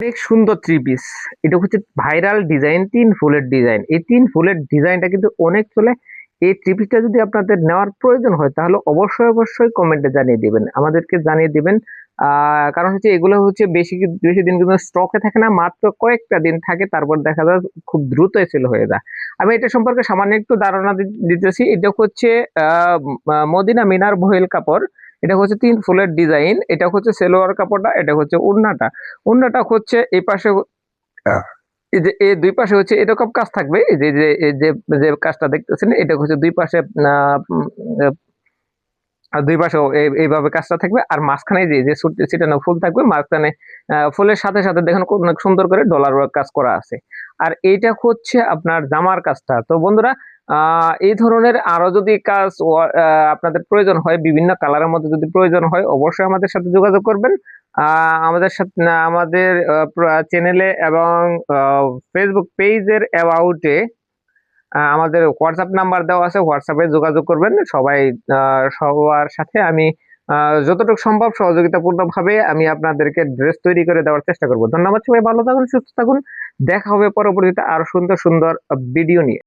অনেক সুন্দর three piece এটা হচ্ছে ভাইরাল ডিজাইন তিন ফুলের ডিজাইন এই তিন ফুলের ডিজাইনটা কিন্তু অনেক চলে। এই থ্রি পিসটা যদি আপনাদের নেওয়ার প্রয়োজন হয়, তাহলে অবশ্যই অবশ্যই কমেন্টে জানিয়ে দিবেন। আমাদেরকে জানিয়ে দিবেন। কারণ হচ্ছে এগুলো হচ্ছে বেশি বেশি দিন কিন্তু স্টকে থাকে না, মাত্র কয়েকটা দিন থাকে, তারপর দেখা যায় খুব দ্রুত সেল হয়ে যায়। আমি এটা সম্পর্কে সামান্য একটু ধারণা দিতেছি। এটা হচ্ছে মদিনা মিনার ভয়েল কাপড়। এটা হচ্ছে তিন ফুলের ডিজাইন এটা হচ্ছে সেলোয়ার কাপড়টা এটা হচ্ছে ওড়নাটা ওড়নাটা হচ্ছে এই পাশে এই যে এই দুই পাশে হচ্ছে এরকম কাজ থাকবে? যে যে যে কাজটা দেখতেছেন এটা হচ্ছে দুই পাশে আর দুই পাশে এইভাবে কাজটা থাকবে। আর মাঝখানে যে যে ছুট- ছিটানো ফুল থাকবে মাঝখানে আহ, ফুলের সাথে সাথে দেখেন অনেক সুন্দর করে ডলার কাজ করা আছে। আর এইটা হচ্ছে আপনার জামার কাজটা। তো বন্ধুরা এই ধরনের আরও যদি কাজ আপনাদের প্রয়োজন হয়, বিভিন্ন কালারের মধ্যে যদি প্রয়োজন হয়, অবশ্যই আমাদের সাথে যোগাযোগ করবেন। আমাদের সাথে আমাদের চ্যানেলে এবং ফেসবুক পেজের অ্যাবাউটে আমাদের হোয়াটসঅ্যাপ নাম্বার দেওয়া আছে হোয়াটসঅ্যাপে যোগাযোগ করবেন। সবাই সবার সাথে আমি যতটুকু সম্ভব সহযোগিতাপূর্ণ ভাবে আমি আপনাদেরকে ড্রেস তৈরি করে দেওয়ার চেষ্টা করব। ধন্যবাদ সবাই, ভালো থাকুন, সুস্থ থাকুন। দেখা হবে পরবর্তীতে আরও সুন্দর সুন্দর ভিডিও নিয়ে।